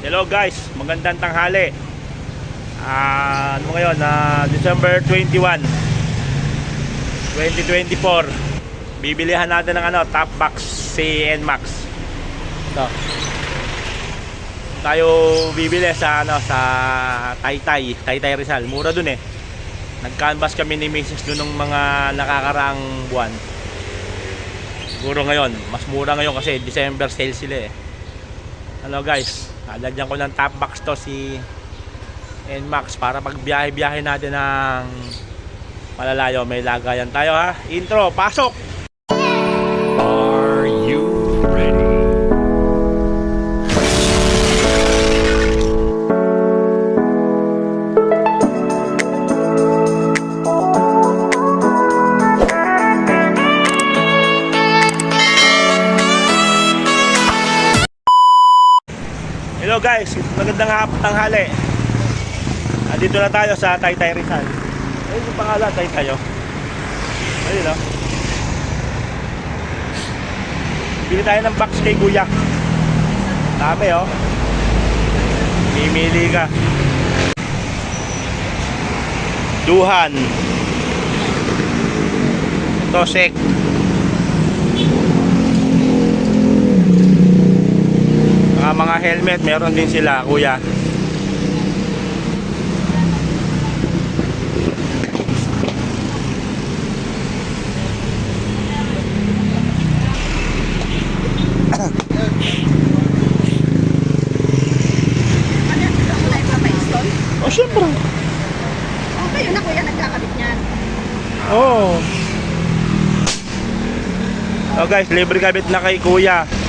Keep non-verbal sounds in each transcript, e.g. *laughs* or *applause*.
Hello guys, magandang tanghali. Ah, ano ngayon? na December 21, 2024. Bibilihan natin ng ano, top box si NMAX. Ito. Tayo bibili sa ano sa Taytay, Taytay Rizal. Mura dun eh. Nag-canvas kami ni Mrs. doon ng mga nakakaraang buwan. Siguro ngayon, mas mura ngayon kasi December sale sila eh. Hello guys, lalagyan ko ng top box to si NMAX para pag biyahe-biyahe natin ng malalayo, may lagayan tayo ha. Intro, pasok! Guys, magandang hap tanghali. Andito na tayo sa Taytay Rizal. Ayun yung pangalan, Taytay oh. Ayun oh. Bili tayo ng box kay Kuya. Dami oh. Mimili ka. Duhan. Tosek. Mga mga helmet, meron din sila, kuya. *coughs* Oh, syempre. Okay, yun na kuya, nagkakabit niyan. Oh. Oh guys, libre kabit na kay kuya.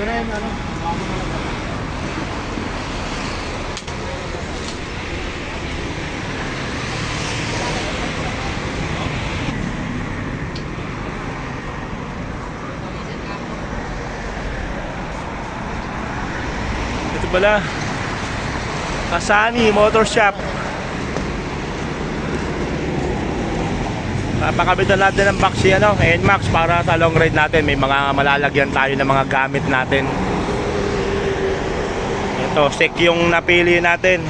Ito pala. Kasani Motor Shop. Papakabitan natin ng box ano, NMAX para sa long ride natin. May mga malalagyan tayo ng mga gamit natin. Ito, sek yung napili natin.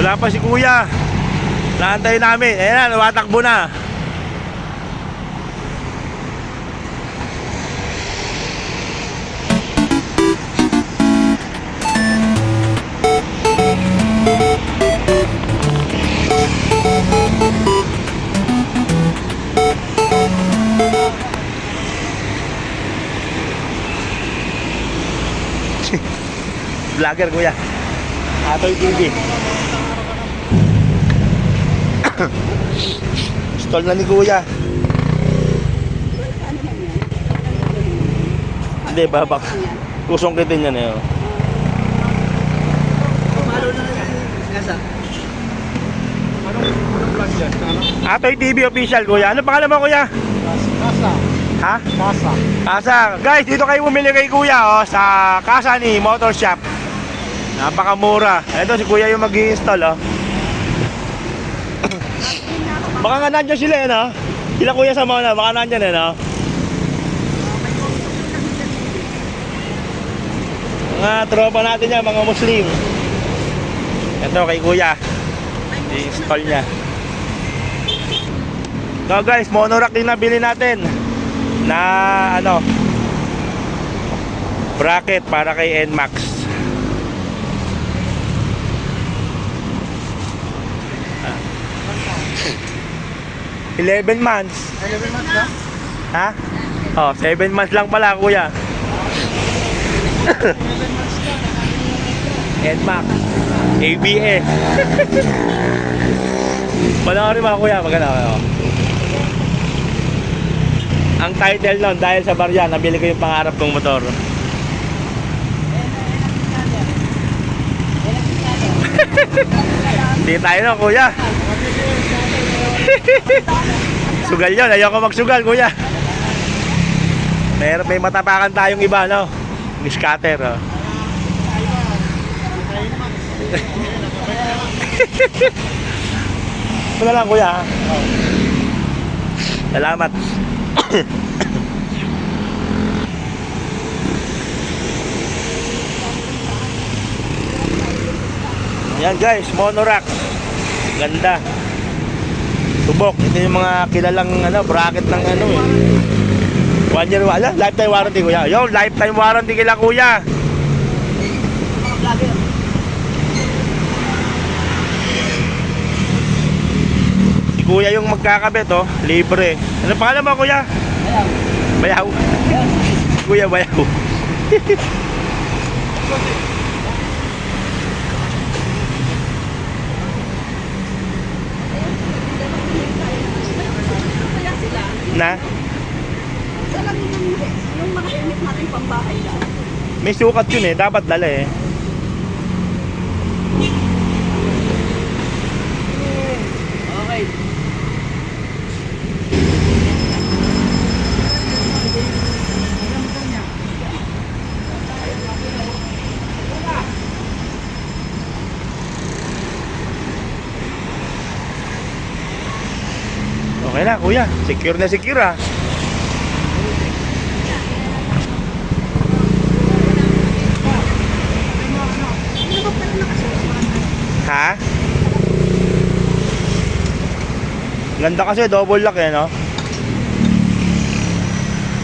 Wala pa si kuya. Naantay namin. Ayan na, lumatakbo na. Vlogger kuya. Atoy TV. Stall na ni kuya. Hindi, babak. Kusong kitin yan eh. Atoy TV official kuya. Ano pangalan mo kuya? Kasa. Ha? Kasa. Kasa. Guys, dito kayo bumili kay kuya oh, sa Kasa ni Motor Shop. Napakamura. Ito si kuya yung mag install oh. *coughs* Baka nga nandyan sila eh, no? Sila kuya sa mga na, baka nandyan eh, no? Mga tropa natin yan, mga Muslim. Ito kay kuya. I-install niya. So guys, monorack din nabili natin. Na ano, bracket para kay NMAX. Ah. 11 months. 11 months na? Ha? Oh, 7 months lang pala, kuya. *laughs* NMAX. ABS. *laughs* Panoorin mo, kuya, maganda kayo. Ang title nun, dahil sa barya, nabili ko yung pangarap kong motor. Hindi tayo no, kuya. *laughs* Sugal yun, ayoko magsugal, kuya. Meron may matapakan tayong iba, no? Scatter, oh. *laughs* Ito na lang, kuya. ah. Salamat. *coughs* Yan guys, monorack. Ganda. Subok. Ito yung mga kilalang ano, bracket ng ano eh. One year, wala, lifetime warranty kuya. Yo, lifetime warranty kila kuya. Si kuya yung magkakabit oh, libre. Ano pangalan mo kuya? Bayaw. Kuya Bayaw. *laughs* Na, sa lang yung, yung mga helmet natin pambahay lang. may sukat yun eh, dapat dala eh. Okay. Kuya, secure na secure ah. Ha? Ganda kasi double lock eh no?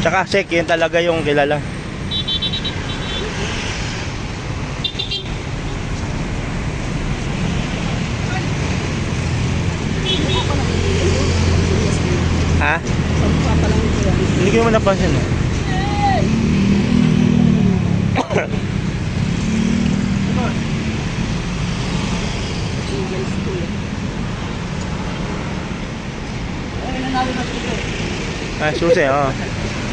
Tsaka sek, yun talaga yung kilala. Ha? Pagpapalang ko yan. Hindi ko naman napansin eh. Ah, susi, oh.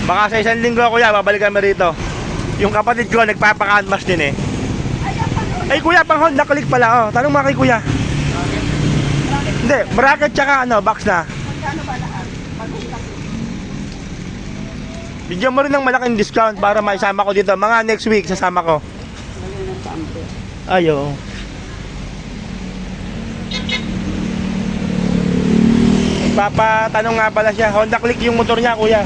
Baka sa isang linggo kuya, babalik kami rito. Yung kapatid ko, nagpapaka-canvas din eh. Ay? Ay kuya, pang Honda Click pala, oh. Tanong mo kay kuya. Hindi, bracket tsaka ano, box na. Magkano ba lahat? Pag-utak ko. Bigyan mo rin ng malaking discount para maisama ko dito. Mga next week, sasama ko. Ayo. Papatanong nga pala siya. Honda Click yung motor niya, kuya.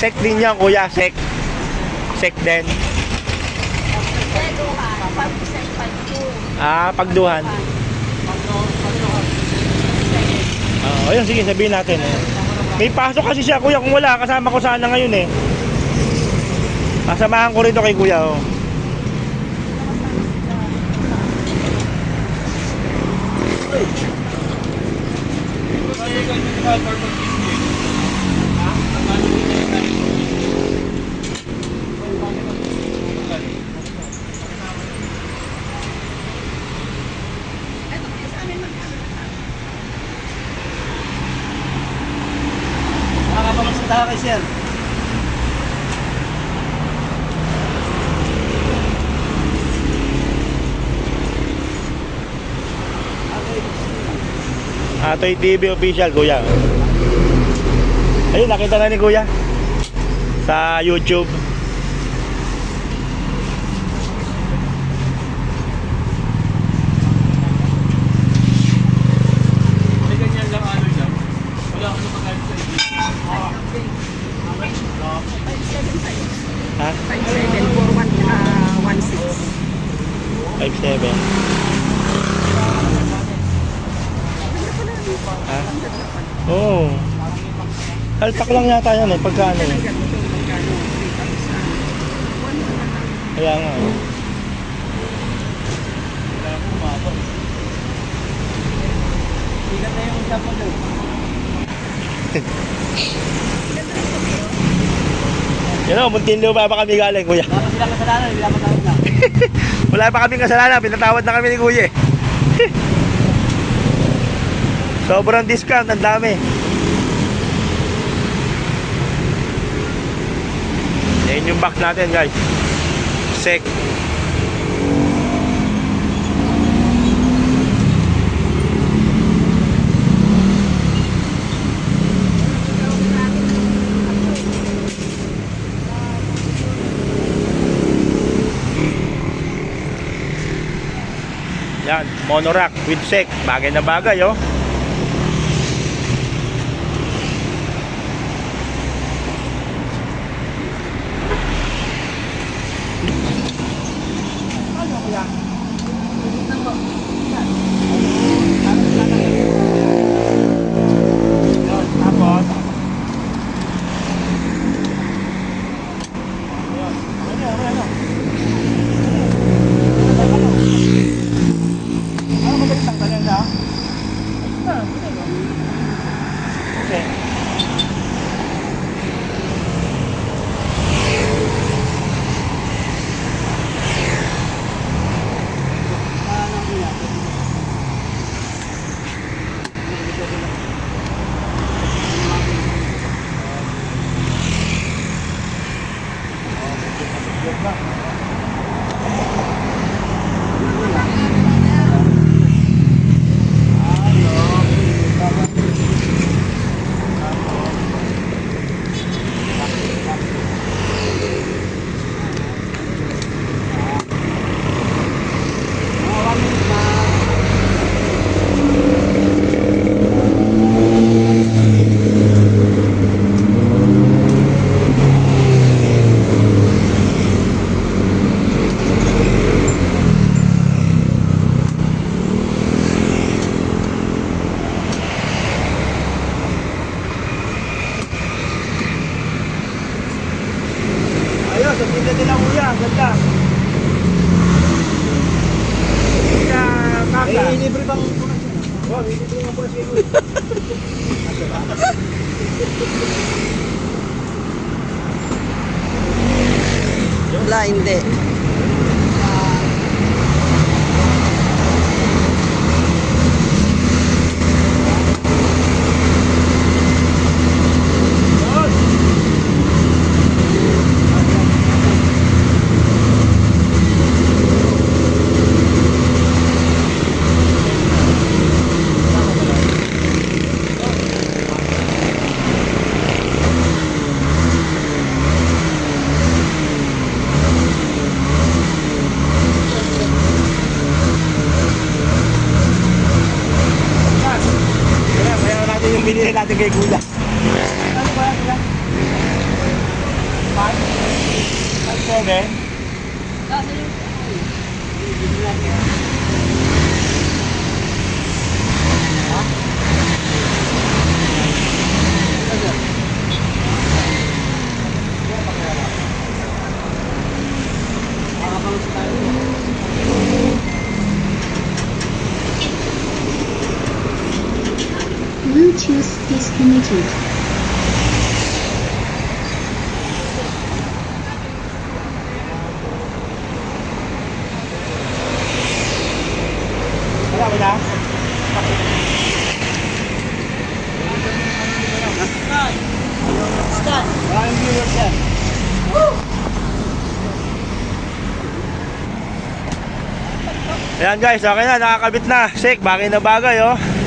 Sek din yan, kuya. Sek. Sek din. Pero ha, pag sa pag ko. Ah, pagduhan. Ah, ayun, sige, sabihin natin. eh. May pasok kasi siya, kuya. Kung wala, kasama ko sana ngayon eh. Kasamahan ko rito kay kuya, oh. Ito Atoy TV official, kuya. Ayun, nakita na ni kuya. Sa YouTube. Ha? 57, 416. 57. Halpak lang yata yan eh, pagkano eh. Kaya nga eh. Wala. Bigat na yung ulam mo doon. Yan o, muntin lupa pa kami galing, kuya. Wala sila kasalanan, hindi ako tawag na. *laughs* Wala pa kaming kasalanan, pinatawad na kami ni kuya eh. *laughs* Sobrang discount, ang dami. Ayan yung back natin guys. Sec. Yan, monorack with sec. Bagay na bagay oh. Ganda nila kuya, ganda. Kuya, kaka. Eh, libre bang Oh, libre bang po siya. Wala, hindi. natin kay Kuya. Ano ba yan? 5? 5-7? Bluetooth disconnected. Wala, wala. Yan. Ayan guys, okay na, nakakabit na. Shake, bagay na bagay oh.